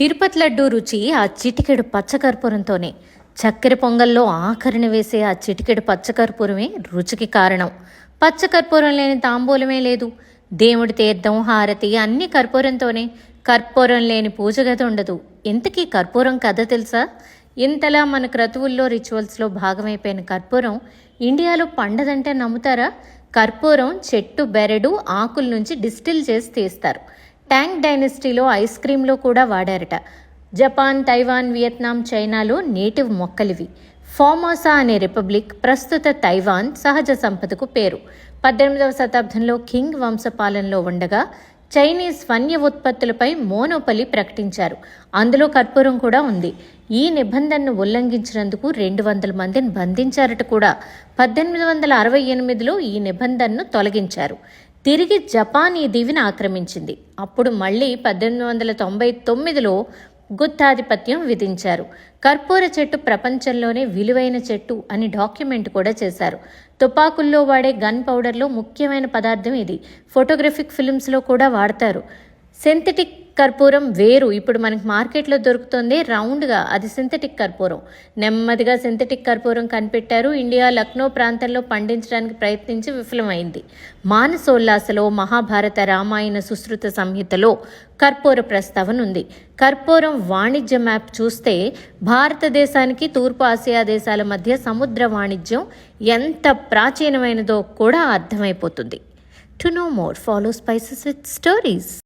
తిరుపతి లడ్డూ రుచి ఆ చిటికెడు పచ్చకర్పూరంతోనే. చక్కెర పొంగల్లో ఆఖరిని వేసే ఆ చిటికెడు పచ్చకర్పూరమే రుచికి కారణం. పచ్చకర్పూరం లేని తాంబూలమే లేదు. దేవుడి తీర్థం హారతి అన్ని కర్పూరంతోనే. కర్పూరం లేని పూజ గది ఉండదు. ఇంతకీ కర్పూరం కథ తెలుసా? ఇంతలా మన క్రతువుల్లో రిచువల్స్లో భాగమైపోయిన కర్పూరం ఇండియాలో పండదంటే నమ్ముతారా? కర్పూరం చెట్టు బెరడు ఆకుల నుంచి డిస్టిల్ చేసి తీస్తారు. ట్యాంక్ డైనస్టీలో ఐస్ క్రీంలో కూడా వాడారట. జపాన్ తైవాన్ వియత్నాం చైనాలో నేటివ్ మొక్కలివి. ఫామోసా అనే రిపబ్లిక్ ప్రస్తుత తైవాన్ సహజ సంపదకు పేరు. పద్దెనిమిదవ శతాబ్దంలో కింగ్ వంశపాలనలో ఉండగా చైనీస్ వన్య ఉత్పత్తులపై మోనోపలి ప్రకటించారు. అందులో కర్పూరం కూడా ఉంది. ఈ నిబంధనను ఉల్లంఘించినందుకు రెండు వందల మందిని బంధించారట కూడా. పద్దెనిమిది వందల అరవై ఎనిమిదిలో ఈ నిబంధనను తొలగించారు. తిరిగి జపాన్ ఈ దీవిని ఆక్రమించింది. అప్పుడు మళ్ళీ పద్దెనిమిది వందల తొంభై తొమ్మిదిలో గుత్తాధిపత్యం విధించారు. కర్పూర చెట్టు ప్రపంచంలోనే విలువైన చెట్టు అని డాక్యుమెంట్ కూడా చేశారు. తుపాకుల్లో వాడే గన్ పౌడర్లో ముఖ్యమైన పదార్థం ఇది. ఫోటోగ్రఫిక్ ఫిల్మ్స్లో కూడా వాడతారు. సింథటిక్ కర్పూరం వేరు. ఇప్పుడు మనకి మార్కెట్లో దొరుకుతుంది రౌండ్గా. అది సింథటిక్ కర్పూరం. నెమ్మదిగా సింథటిక్ కర్పూరం కనిపెట్టారు. ఇండియా లక్నో ప్రాంతంలో పండించడానికి ప్రయత్నించి విఫలమైంది. మానసోల్లాసలో మహాభారత రామాయణ సుశ్రుత సంహితలో కర్పూర ప్రస్తావన ఉంది. కర్పూరం వాణిజ్య మ్యాప్ చూస్తే భారతదేశానికి తూర్పు ఆసియా దేశాల మధ్య సముద్ర వాణిజ్యం ఎంత ప్రాచీనమైనదో కూడా అర్థమైపోతుంది. To know more follow spices with stories